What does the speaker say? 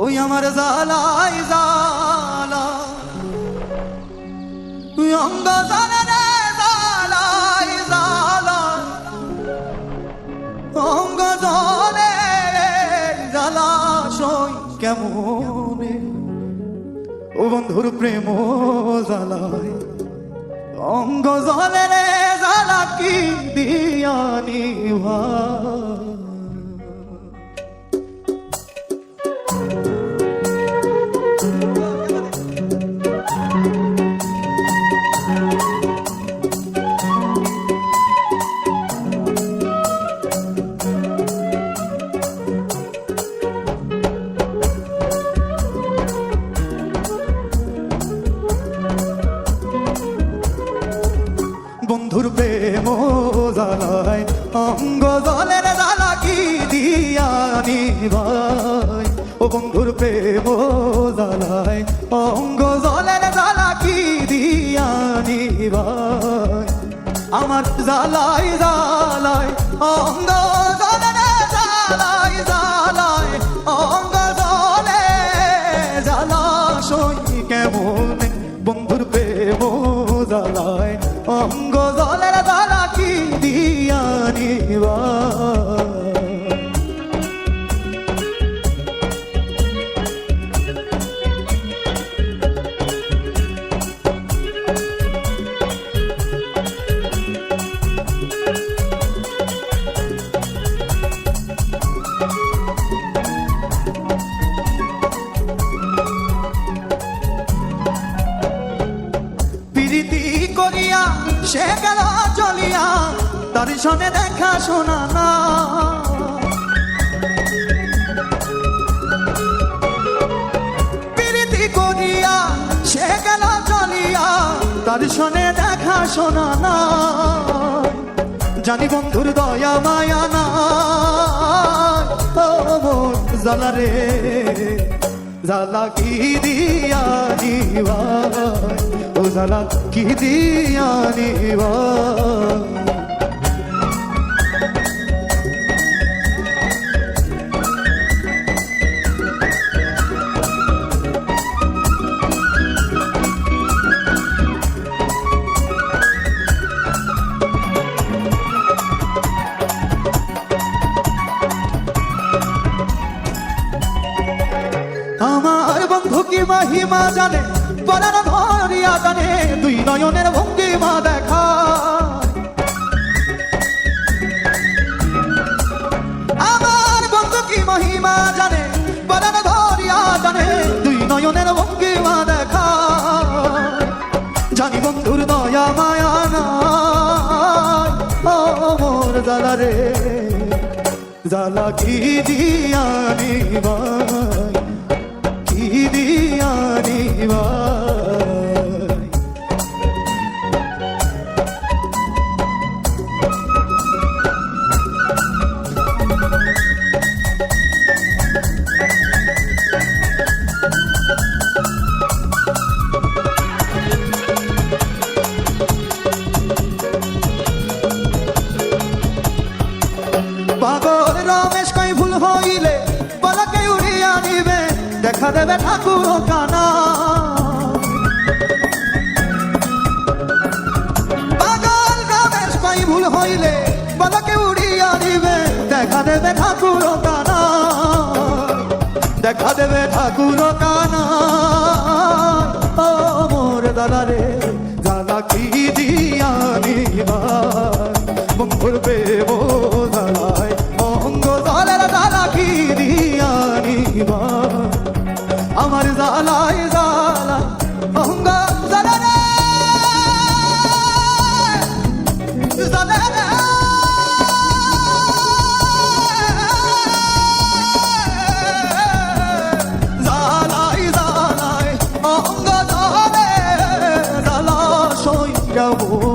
ওই আমার জালাই জালা তুই জালাই জালা কেমনে? ও বন্ধুর প্রেম জালায় অঙ্গ জলে রে জালা কি দিয়ানি ভাই প্রেম জালায় অঙ্গ জলের জ্বালা কি দিয়ানি ভাই ও বন্ধুর প্রেম জালায় অঙ্গ জলের জ্বালা কি দিয়ানি ভাই আমার জালাই জ্বালায় অঙ্গ সে গেল চলিয়া তার সনে দেখা শোনা না। প্রীতি করিয়া সে গেল চলিয়া তার সনে দেখা শোনা না। জানি বন্ধুর দয়া মায়া না জালা রে জালা কি দিয়া নিবা ও জালা কি মহিমা জানে, বলার ধরিয়া জানে, দুই নয়নের ভঙ্গিমা দেখা। আমার বন্ধু কি মহিমা জানে, বলার ধরিয়া জানে, দুই নয়নের ভঙ্গিমা দেখা। জানি বন্ধুর দয়া, মায়া নাই, ও মোর জালা রে। জালা কি দিয়ানি ভাই দেখা দেবে ঠাকুর কানা। পাগল রমেশ পাই ভুল হইলে বলকে উড়িয়া দিবে দেখা দেবে ঠাকুর কানা। দেখা দেবে ঠাকুর কানা। Oh.